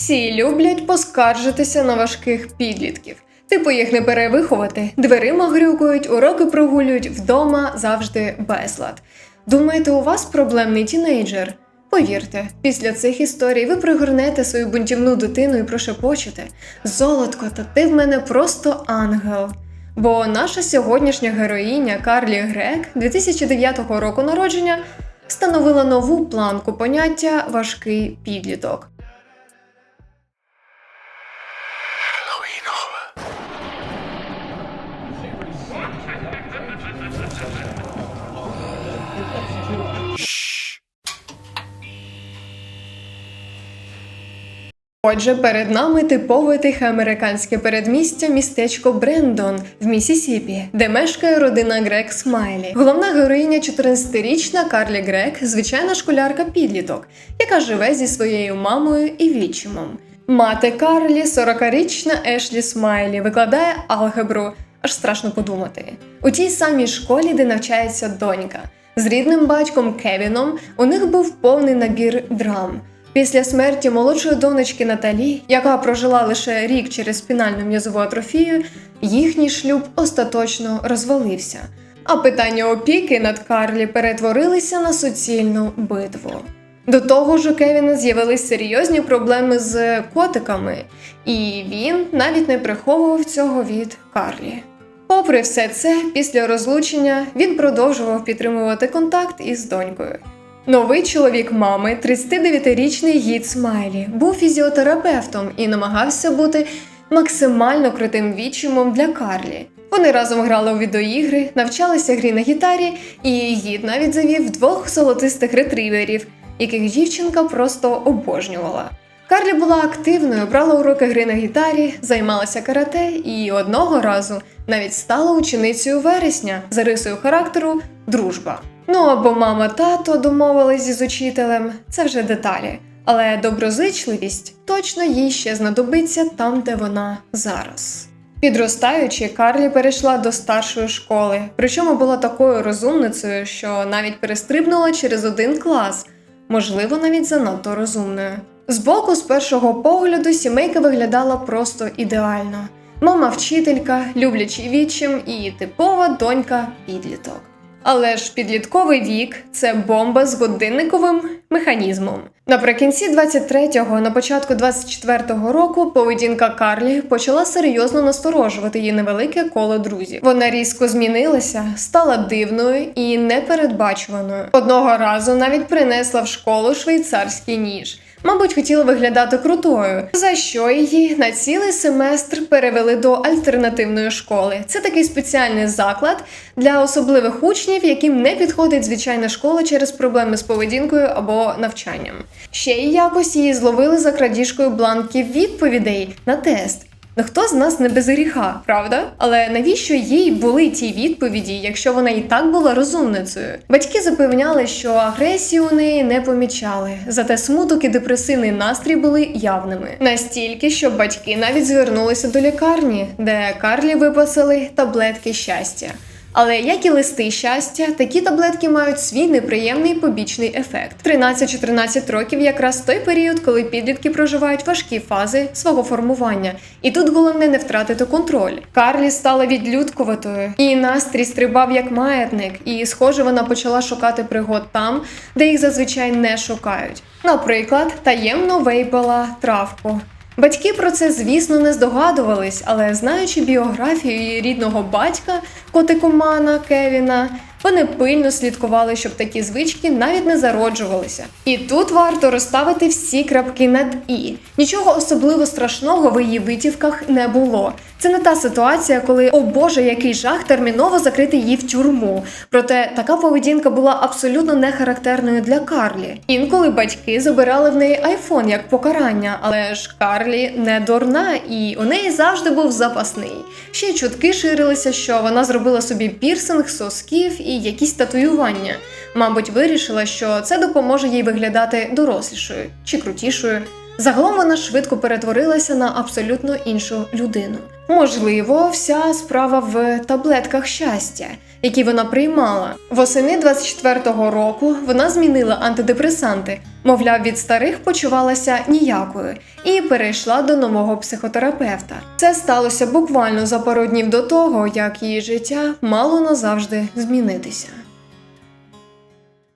Всі люблять поскаржитися на важких підлітків. Типу їх не перевиховати, дверима грюкають, уроки прогулюють, вдома завжди безлад. Думаєте, у вас проблемний тінейджер? Повірте, після цих історій ви пригорнете свою бунтівну дитину і прошепочете Золотко, та ти в мене просто ангел. Бо наша сьогоднішня героїня Карлі Грек 2009 року народження встановила нову планку поняття важкий підліток. Отже, перед нами типове тихе американське передмістя містечко Брендон в Місісіпі, де мешкає родина Грек Смайлі. Головна героїня 14-річна Карлі Грек, звичайна школярка підліток, яка живе зі своєю мамою і відчимом. Мати Карлі, 40-річна Ешлі Смайлі, викладає алгебру. Аж страшно подумати. У тій самій школі, де навчається донька. З рідним батьком Кевіном у них був повний набір драм. Після смерті молодшої донечки Наталі, яка прожила лише рік через спінальну м'язову атрофію, їхній шлюб остаточно розвалився. А питання опіки над Карлі перетворилися на суцільну битву. До того ж, у Кевіна з'явились серйозні проблеми з котиками, і він навіть не приховував цього від Карлі. Попри все це, після розлучення він продовжував підтримувати контакт із донькою. Новий чоловік мами, 39-річний гід Смайлі, був фізіотерапевтом і намагався бути максимально крутим відчимом для Карлі. Вони разом грали у відеоігри, навчалися грі на гітарі, і гід навіть завів двох золотистих ретриверів, яких дівчинка просто обожнювала. Карлі була активною, брала уроки гри на гітарі, займалася карате і одного разу навіть стала ученицею вересня за рисою характеру дружба. Ну або мама тато домовились із учителем, це вже деталі. Але доброзичливість точно їй ще знадобиться там, де вона зараз. Підростаючи, Карлі перейшла до старшої школи, причому була такою розумницею, що навіть перестрибнула через один клас, можливо, навіть занадто розумною. Збоку, з першого погляду, сімейка виглядала просто ідеально. Мама вчителька, люблячий відчим і типова донька підліток. Але ж підлітковий вік це бомба з годинниковим механізмом. Наприкінці 23-го, на початку 24-го року, поведінка Карлі почала серйозно насторожувати її невелике коло друзів. Вона різко змінилася, стала дивною і непередбачуваною. Одного разу навіть принесла в школу швейцарський ніж. Мабуть, хотіла виглядати крутою, за що її на цілий семестр перевели до альтернативної школи. Це такий спеціальний заклад для особливих учнів, яким не підходить звичайна школа через проблеми з поведінкою або навчанням. Ще й якось її зловили за крадіжкою бланків відповідей на тест. Ну хто з нас не без гріха, правда? Але навіщо їй були ті відповіді, якщо вона і так була розумницею? Батьки запевняли, що агресії у неї не помічали, зате смуток і депресивний настрій були явними. Настільки, що батьки навіть звернулися до лікарні, де Карлі виписали таблетки щастя. Але як і листи щастя, такі таблетки мають свій неприємний побічний ефект. 13-14 років якраз той період, коли підлітки проживають важкі фази свого формування. І тут головне не втратити контроль. Карлі стала відлюдкуватою, її настрій стрибав як маятник, і, схоже, вона почала шукати пригод там, де їх зазвичай не шукають. Наприклад, таємно вейпала травку. Батьки про це, звісно, не здогадувались, але знаючи біографію її рідного батька, котикумана Кевіна, вони пильно слідкували, щоб такі звички навіть не зароджувалися. І тут варто розставити всі крапки над і. Нічого особливо страшного в її витівках не було. Це не та ситуація, коли о Боже, який жах терміново закрити її в тюрму. Проте така поведінка була абсолютно не характерною для Карлі. Інколи батьки забирали в неї айфон як покарання, але ж Карлі не дурна, і у неї завжди був запасний. Ще чутки ширилися, що вона зробила собі пірсинг, сосків і якісь татуювання. Мабуть, вирішила, що це допоможе їй виглядати дорослішою чи крутішою. Загалом вона швидко перетворилася на абсолютно іншу людину. Можливо, вся справа в таблетках щастя, які вона приймала. Восени 24-го року вона змінила антидепресанти, мовляв, від старих почувалася ніякою, і перейшла до нового психотерапевта. Це сталося буквально за пару днів до того, як її життя мало назавжди змінитися.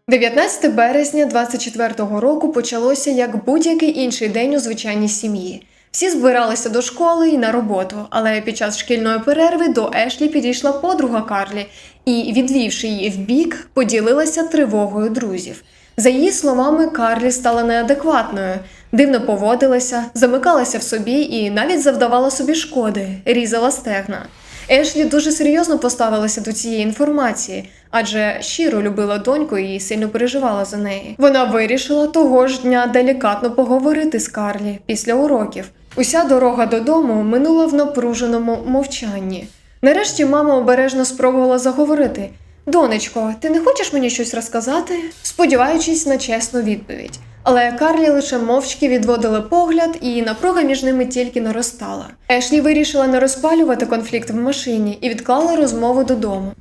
19 березня 24-го року почалося як будь-який інший день у звичайній сім'ї. Всі збиралися до школи і на роботу, але під час шкільної перерви до Ешлі підійшла подруга Карлі і, відвівши її вбік, поділилася тривогою друзів. За її словами, Карлі стала неадекватною, дивно поводилася, замикалася в собі і навіть завдавала собі шкоди, різала стегна. Ешлі дуже серйозно поставилася до цієї інформації, адже щиро любила доньку і сильно переживала за неї. Вона вирішила того ж дня делікатно поговорити з Карлі після уроків. Уся дорога додому минула в напруженому мовчанні. Нарешті мама обережно спробувала заговорити: Донечко, ти не хочеш мені щось розказати? сподіваючись на чесну відповідь. Але Карлі лише мовчки відводила погляд, і напруга між ними тільки наростала. Ешлі вирішила не розпалювати конфлікт в машині і відклала розмову додому.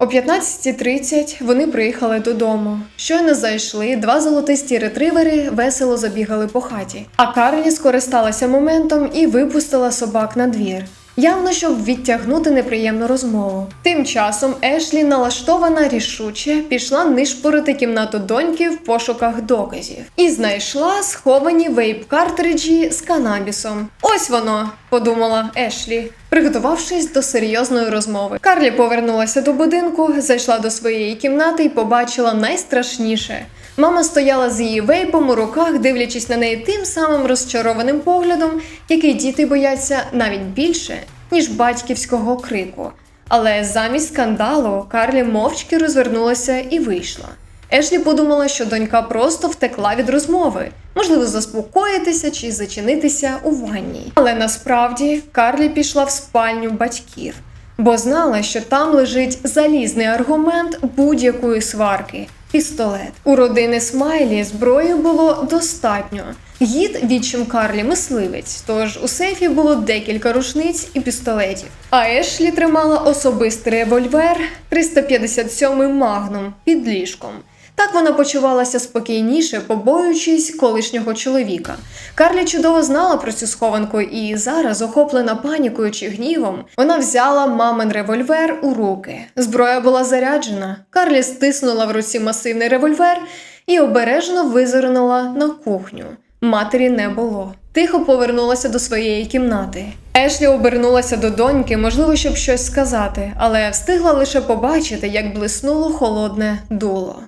О 15.30 вони приїхали додому. Щойно зайшли, два золотисті ретривери весело забігали по хаті. А Карлі скористалася моментом і випустила собак на двір. Явно, щоб відтягнути неприємну розмову. Тим часом Ешлі, налаштована рішуче, пішла нишпорити кімнату доньки в пошуках доказів і знайшла сховані вейп-картриджі з канабісом. Ось воно, подумала Ешлі, приготувавшись до серйозної розмови. Карлі повернулася до будинку, зайшла до своєї кімнати і побачила найстрашніше. Мама стояла з її вейпом у руках, дивлячись на неї тим самим розчарованим поглядом, який діти бояться навіть більше, ніж батьківського крику. Але замість скандалу Карлі мовчки розвернулася і вийшла. Ешлі подумала, що донька просто втекла від розмови, можливо, заспокоїтися чи зачинитися у ванній. Але насправді Карлі пішла в спальню батьків, бо знала, що там лежить залізний аргумент будь-якої сварки. Пістолет у родини Смайлі зброї було достатньо. Гід відчим Карлі мисливець, тож у сейфі було декілька рушниць і пістолетів. А Ешлі тримала особистий револьвер 357 Магнум під ліжком. Так вона почувалася спокійніше, побоюючись колишнього чоловіка. Карлі чудово знала про цю схованку, і зараз, охоплена панікою чи гнівом, вона взяла мамин револьвер у руки. Зброя була заряджена. Карлі стиснула в руці масивний револьвер і обережно визирнула на кухню. Матері не було. Тихо повернулася до своєї кімнати. Ешлі обернулася до доньки, можливо, щоб щось сказати, але встигла лише побачити, як блиснуло холодне дуло.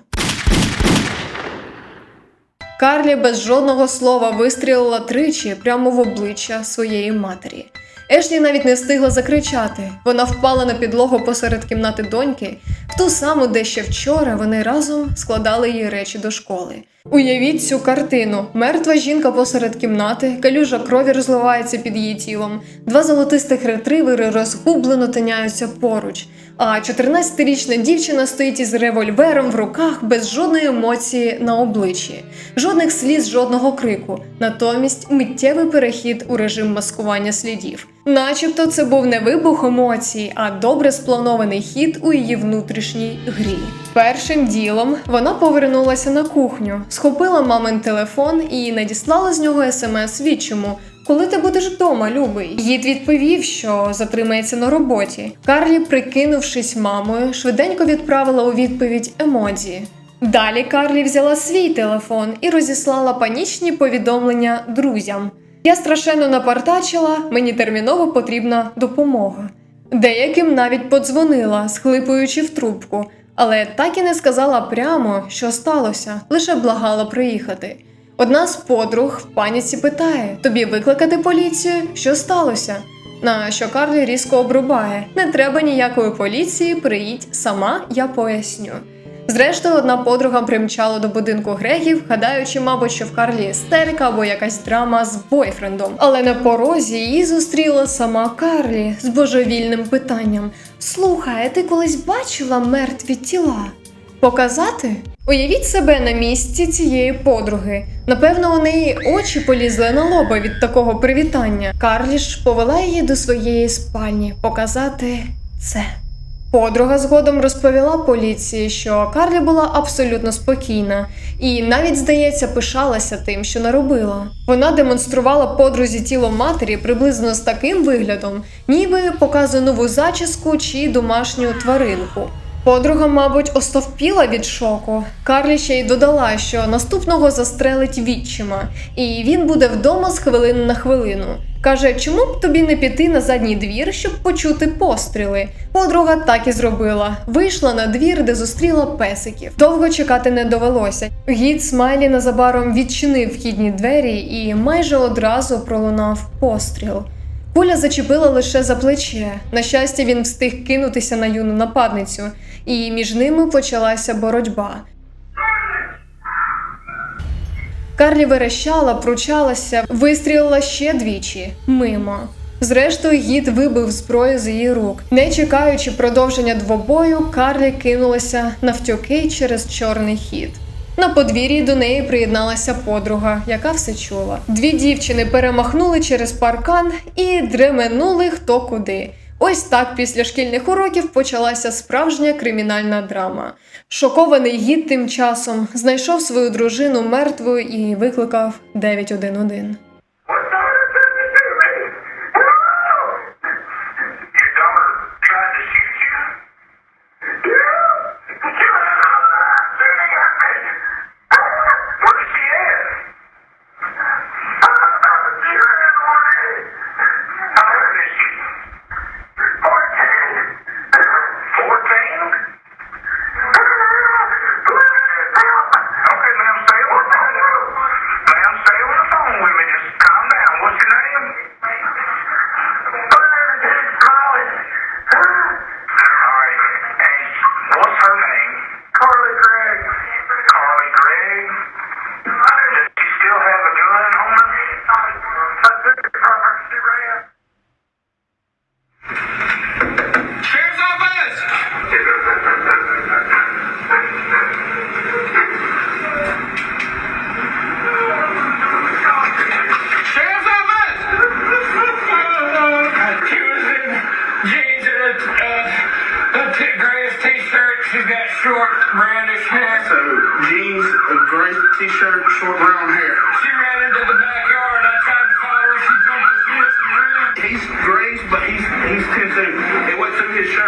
Карлі без жодного слова вистрілила тричі прямо в обличчя своєї матері. Ешлі навіть не встигла закричати. Вона впала на підлогу посеред кімнати доньки, в ту саму, де ще вчора вони разом складали її речі до школи. Уявіть цю картину: мертва жінка посеред кімнати, калюжа крові розливається під її тілом, два золотистих ретривери розгублено тиняються поруч. А 14-річна дівчина стоїть із револьвером в руках без жодної емоції на обличчі, жодних сліз, жодного крику. Натомість миттєвий перехід у режим маскування слідів. Начебто це був не вибух емоцій, а добре спланований хід у її внутрішній грі. Першим ділом вона повернулася на кухню, схопила мамин телефон і надіслала з нього смс відчому. Коли ти будеш вдома, любий? Гід відповів, що затримається на роботі. Карлі, прикинувшись мамою, швиденько відправила у відповідь емодзі. Далі Карлі взяла свій телефон і розіслала панічні повідомлення друзям. Я страшенно напартачила, мені терміново потрібна допомога. Деяким навіть подзвонила, схлипуючи в трубку, але так і не сказала прямо, що сталося, лише благала приїхати. Одна з подруг в паніці питає: тобі викликати поліцію? Що сталося? На що Карлі різко обрубає: не треба ніякої поліції, приїдь сама, я поясню. Зрештою, одна подруга примчала до будинку Грегів, гадаючи, мабуть, що в Карлі істерика або якась драма з бойфрендом. Але на порозі її зустріла сама Карлі з божевільним питанням: Слухай, а ти колись бачила мертві тіла? Показати? Уявіть себе на місці цієї подруги. Напевно, у неї очі полізли на лоба від такого привітання. Карлі ж повела її до своєї спальні показати це. Подруга згодом розповіла поліції, що Карлі була абсолютно спокійна і навіть, здається, пишалася тим, що наробила. Вона демонструвала подрузі тіло матері приблизно з таким виглядом, ніби показує нову зачіску чи домашню тваринку. Подруга, мабуть, остовпіла від шоку. Карлі ще й додала, що наступного застрелить відчима, і він буде вдома з хвилини на хвилину. Каже, чому б тобі не піти на задній двір, щоб почути постріли? Подруга так і зробила. Вийшла на двір, де зустріла песиків. Довго чекати не довелося. Гід Смайлі незабаром відчинив вхідні двері і майже одразу пролунав постріл. Куля зачепила лише за плече. На щастя, він встиг кинутися на юну нападницю, і між ними почалася боротьба. Карлі верещала, пручалася, вистрілила ще двічі мимо. Зрештою, гід вибив зброю з її рук. Не чекаючи продовження двобою, Карлі кинулася навтьоки через чорний хід. На подвір'ї до неї приєдналася подруга, яка все чула. Дві дівчини перемахнули через паркан і дременули хто куди. Ось так після шкільних уроків почалася справжня кримінальна драма. Шокований гід тим часом знайшов свою дружину мертвою і викликав 911.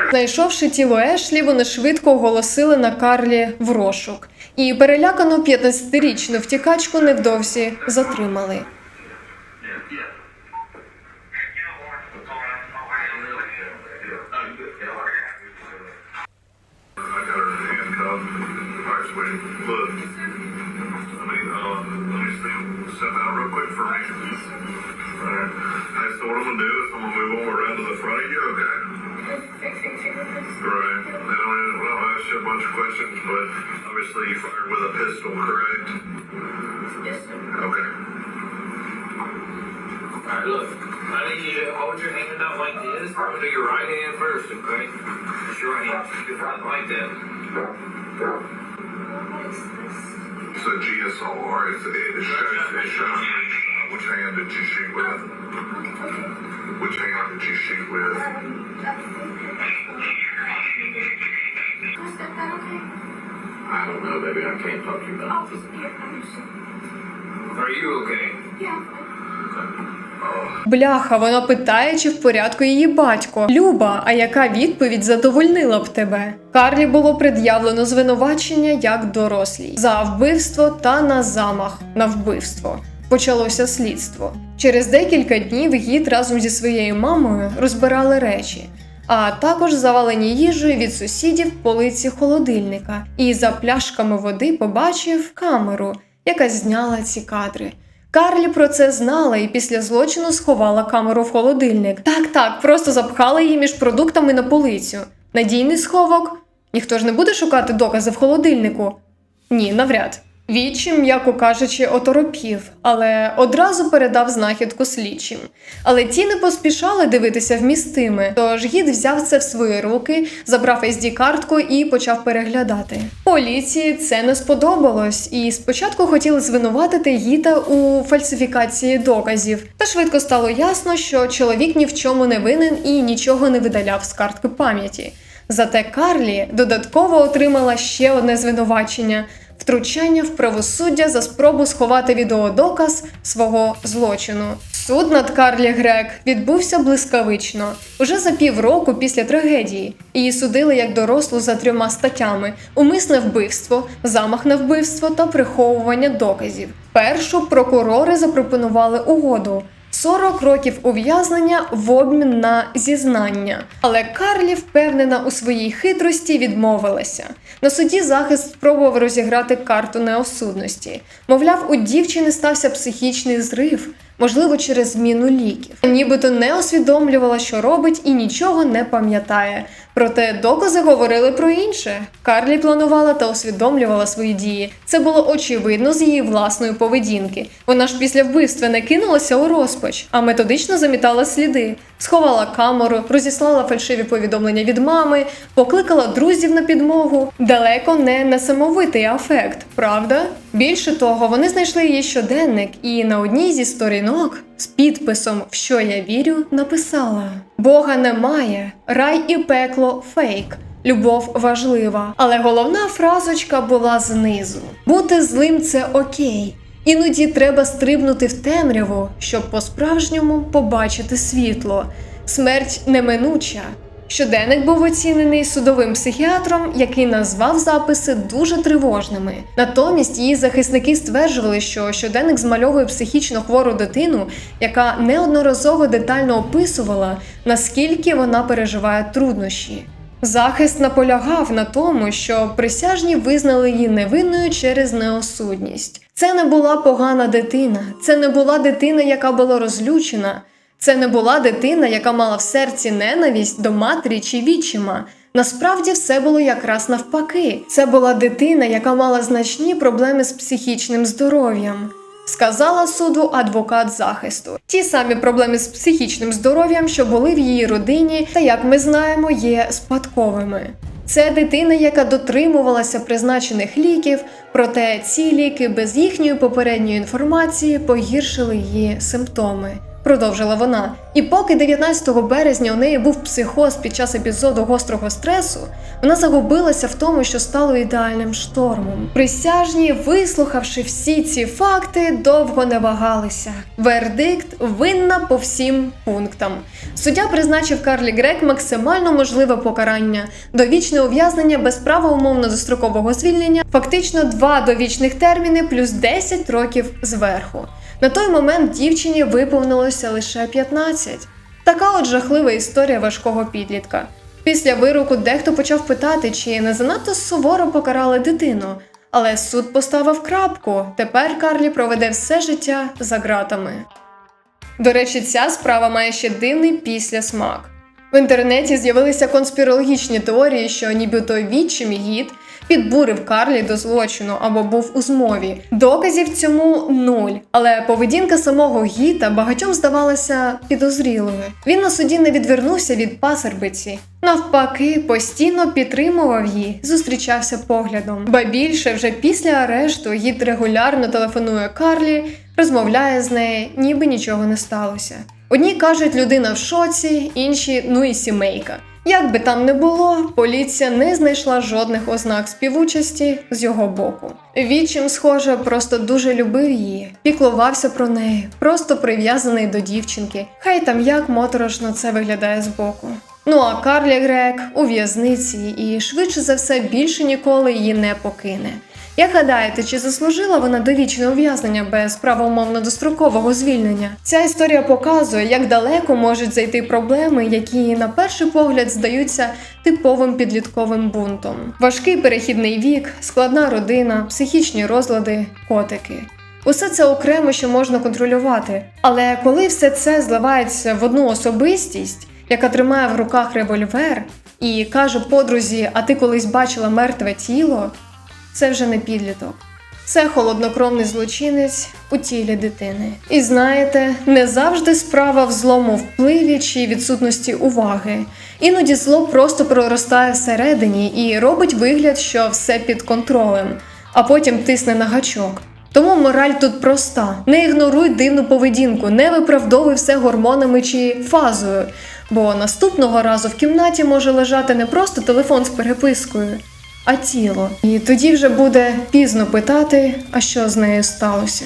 Знайшовши тіло Ешлі, вони швидко оголосили на Карлі в розшук. І перелякану 15-річну втікачку невдовзі затримали. Look. I mean, uh, let me see. Step out real quick for me. All right. Hey, so what I'm gonna do is I'm gonna move over around to the front of you, okay? Right. They don't, really- well, I'll ask you a bunch of questions, but obviously you fired with a pistol, correct? Yes, sir. Okay. Alright, look. I need you to hold your hand out like this. I'm gonna do your right hand first, okay? It's your right hand. You hold it like that. So GSR, it's, it shows, it shows me, which hand did you shoot with? Which hand did you shoot with? I don't know, baby. I can't talk to you about this. Are you okay? Бляха, вона питає, чи в порядку її батько. Люба, а яка відповідь задовольнила б тебе? Карлі було пред'явлено звинувачення як дорослій за вбивство та на замах на вбивство. Почалося слідство. Через декілька днів гід разом зі своєю мамою розбирали речі, а також завалені їжею від сусідів полиці холодильника. І за пляшками води побачив камеру, яка зняла ці кадри. Карлі про це знала і після злочину сховала камеру в холодильник. Так, так, просто запхала її між продуктами на полицю. Надійний сховок Ніхто ж не буде шукати докази в холодильнику? Ні, навряд. Відчим, м'яко кажучи, оторопів, але одразу передав знахідку слідчим. Але ті не поспішали дивитися вмістими, тож гід взяв це в свої руки, забрав sd картку і почав переглядати. Поліції це не сподобалось, і спочатку хотіли звинуватити гіта у фальсифікації доказів. Та швидко стало ясно, що чоловік ні в чому не винен і нічого не видаляв з картки пам'яті. Зате Карлі додатково отримала ще одне звинувачення втручання в правосуддя за спробу сховати відеодоказ свого злочину. Суд над Карлі Грек відбувся блискавично уже за півроку після трагедії. Її судили як дорослу за трьома статтями: умисне вбивство, замах на вбивство та приховування доказів. Першу прокурори запропонували угоду. 40 років ув'язнення в обмін на зізнання. Але Карлі, впевнена у своїй хитрості, відмовилася. На суді захист спробував розіграти карту неосудності. Мовляв, у дівчини стався психічний зрив, можливо, через зміну ліків. Нібито не усвідомлювала, що робить, і нічого не пам'ятає. Проте докази говорили про інше. Карлі планувала та усвідомлювала свої дії. Це було очевидно з її власної поведінки. Вона ж після вбивства не кинулася у розпач, а методично замітала сліди, сховала камеру, розіслала фальшиві повідомлення від мами, покликала друзів на підмогу. Далеко не несамовитий афект, правда? Більше того, вони знайшли її щоденник, і на одній зі сторінок з підписом В що я вірю написала: Бога немає, рай і пекло фейк. Любов важлива, але головна фразочка була знизу: бути злим це окей. Іноді треба стрибнути в темряву, щоб по-справжньому побачити світло. Смерть неминуча. Щоденник був оцінений судовим психіатром, який назвав записи дуже тривожними. Натомість її захисники стверджували, що щоденник змальовує психічно хвору дитину, яка неодноразово детально описувала, наскільки вона переживає труднощі. Захист наполягав на тому, що присяжні визнали її невинною через неосудність. Це не була погана дитина, це не була дитина, яка була розлючена. Це не була дитина, яка мала в серці ненависть до матері чи відчима. Насправді все було якраз навпаки. Це була дитина, яка мала значні проблеми з психічним здоров'ям. Сказала суду адвокат захисту. Ті самі проблеми з психічним здоров'ям, що були в її родині, та як ми знаємо, є спадковими. Це дитина, яка дотримувалася призначених ліків, проте ці ліки без їхньої попередньої інформації погіршили її симптоми. Продовжила вона. І поки 19 березня у неї був психоз під час епізоду гострого стресу, вона загубилася в тому, що стало ідеальним штормом. Присяжні, вислухавши всі ці факти, довго не вагалися. Вердикт винна по всім пунктам. Суддя призначив Карлі Грек максимально можливе покарання, довічне ув'язнення без права умовно дострокового звільнення, фактично два довічних терміни плюс 10 років зверху. На той момент дівчині виповнилося лише 15. Така от жахлива історія важкого підлітка. Після вироку дехто почав питати, чи не занадто суворо покарали дитину. Але суд поставив крапку. Тепер Карлі проведе все життя за ґратами. До речі, ця справа має ще дивний післясмак. В інтернеті з'явилися конспірологічні теорії, що нібито відчим гід підбурив Карлі до злочину або був у змові. Доказів цьому нуль, але поведінка самого гіта багатьом здавалася підозрілою. Він на суді не відвернувся від пасербиці. Навпаки, постійно підтримував її, зустрічався поглядом. Ба більше вже після арешту гід регулярно телефонує Карлі, розмовляє з нею, ніби нічого не сталося. Одні кажуть, людина в шоці, інші ну і сімейка. Як би там не було, поліція не знайшла жодних ознак співучасті з його боку. Відчим, схоже, просто дуже любив її, піклувався про неї, просто прив'язаний до дівчинки. Хай там як моторошно це виглядає збоку. Ну а Карлі Грек у в'язниці і швидше за все більше ніколи її не покине. Як гадаєте, чи заслужила вона довічне ув'язнення без права умовно дострокового звільнення? Ця історія показує, як далеко можуть зайти проблеми, які на перший погляд здаються типовим підлітковим бунтом. Важкий перехідний вік, складна родина, психічні розлади, котики. Усе це окремо ще можна контролювати. Але коли все це зливається в одну особистість, яка тримає в руках револьвер і каже подрузі, а ти колись бачила мертве тіло, це вже не підліток. Це холоднокровний злочинець у тілі дитини. І знаєте, не завжди справа в злому впливі чи відсутності уваги. Іноді зло просто проростає всередині і робить вигляд, що все під контролем, а потім тисне на гачок. Тому мораль тут проста: не ігноруй дивну поведінку, не виправдовуй все гормонами чи фазою, бо наступного разу в кімнаті може лежати не просто телефон з перепискою, а тіло. І тоді вже буде пізно питати, а що з нею сталося.